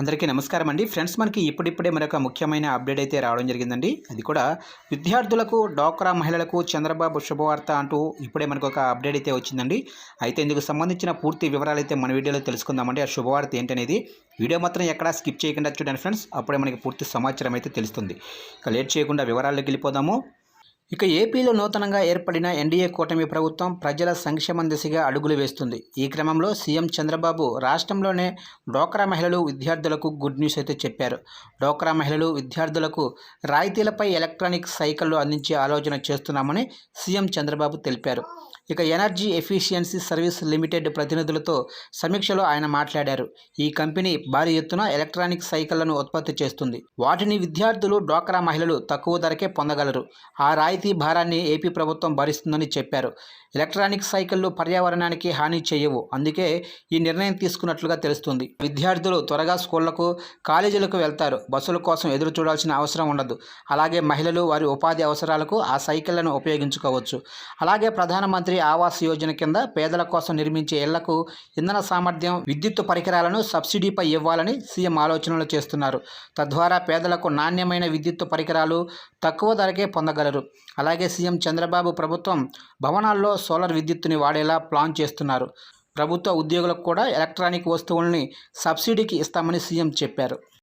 అందరికీ నమస్కారం అండి. ఫ్రెండ్స్ మనకి ఇప్పుడిప్పుడే మరొక ముఖ్యమైన అప్డేట్ అయితే రావడం జరిగిందండి. అది కూడా విద్యార్థులకు డోక్రా మహిళలకు చంద్రబాబు శుభవార్త అంటూ ఇప్పుడే మనకు ఒక అప్డేట్ అయితే వచ్చిందండి. అయితే ఇందుకు సంబంధించిన పూర్తి వివరాలు అయితే మన వీడియోలో తెలుసుకుందామండి. ఆ శుభవార్త ఏంటనేది వీడియో మాత్రం ఎక్కడా స్కిప్ చేయకుండా చూడండి ఫ్రెండ్స్. అప్పుడే మనకి పూర్తి సమాచారం అయితే తెలుస్తుంది. ఇక లేట్ చేయకుండా వివరాల్లోకి వెళ్ళిపోదాము. ఇక ఏపీలో నూతనంగా ఏర్పడిన ఎన్డీఏ కూటమి ప్రభుత్వం ప్రజల సంక్షేమం దిశగా అడుగులు వేస్తుంది. ఈ క్రమంలో సీఎం చంద్రబాబు రాష్ట్రంలోనే డోక్రా మహిళలు విద్యార్థులకు గుడ్ న్యూస్ అయితే చెప్పారు. డోక్రా మహిళలు విద్యార్థులకు రాయితీలపై ఎలక్ట్రానిక్ సైకిళ్ళు అందించే ఆలోచన చేస్తున్నామని సీఎం చంద్రబాబు తెలిపారు. ఇక ఎనర్జీ ఎఫిషియన్సీ సర్వీస్ లిమిటెడ్ ప్రతినిధులతో సమీక్షలో ఆయన మాట్లాడారు. ఈ కంపెనీ భారీ ఎత్తున ఎలక్ట్రానిక్ సైకిళ్ళను ఉత్పత్తి చేస్తుంది. వాటిని విద్యార్థులు డోక్రా మహిళలు తక్కువ ధరకే పొందగలరు. ఆ రాయితీ భారాన్ని ఏపీ ప్రభుత్వం భరిస్తుందని చెప్పారు. ఎలక్ట్రానిక్ సైకిళ్ళు పర్యావరణానికి హాని చేయవు. అందుకే ఈ నిర్ణయం తీసుకున్నట్లుగా తెలుస్తుంది. విద్యార్థులు త్వరగా స్కూళ్ళకు కాలేజీలకు వెళ్తారు. బస్సుల కోసం ఎదురు చూడాల్సిన అవసరం ఉండదు. అలాగే మహిళలు వారి ఉపాధి అవసరాలకు ఆ సైకిళ్ళను ఉపయోగించుకోవచ్చు. అలాగే ప్రధానమంత్రి ఆవాస్ యోజన కింద పేదల కోసం నిర్మించే ఇళ్ళకు ఇంధన సామర్థ్యం విద్యుత్ పరికరాలను సబ్సిడీపై ఇవ్వాలని సీఎం ఆలోచనలు చేస్తున్నారు. తద్వారా పేదలకు నాణ్యమైన విద్యుత్ పరికరాలు తక్కువ ధరకే పొందగలరు. అలాగే సీఎం చంద్రబాబు ప్రభుత్వం భవనాల్లో సోలార్ విద్యుత్తుని వాడేలా ప్లాన్ చేస్తున్నారు. ప్రభుత్వ ఉద్యోగులకు కూడా ఎలక్ట్రానిక్ వస్తువుల్ని సబ్సిడీకి ఇస్తామని సీఎం చెప్పారు.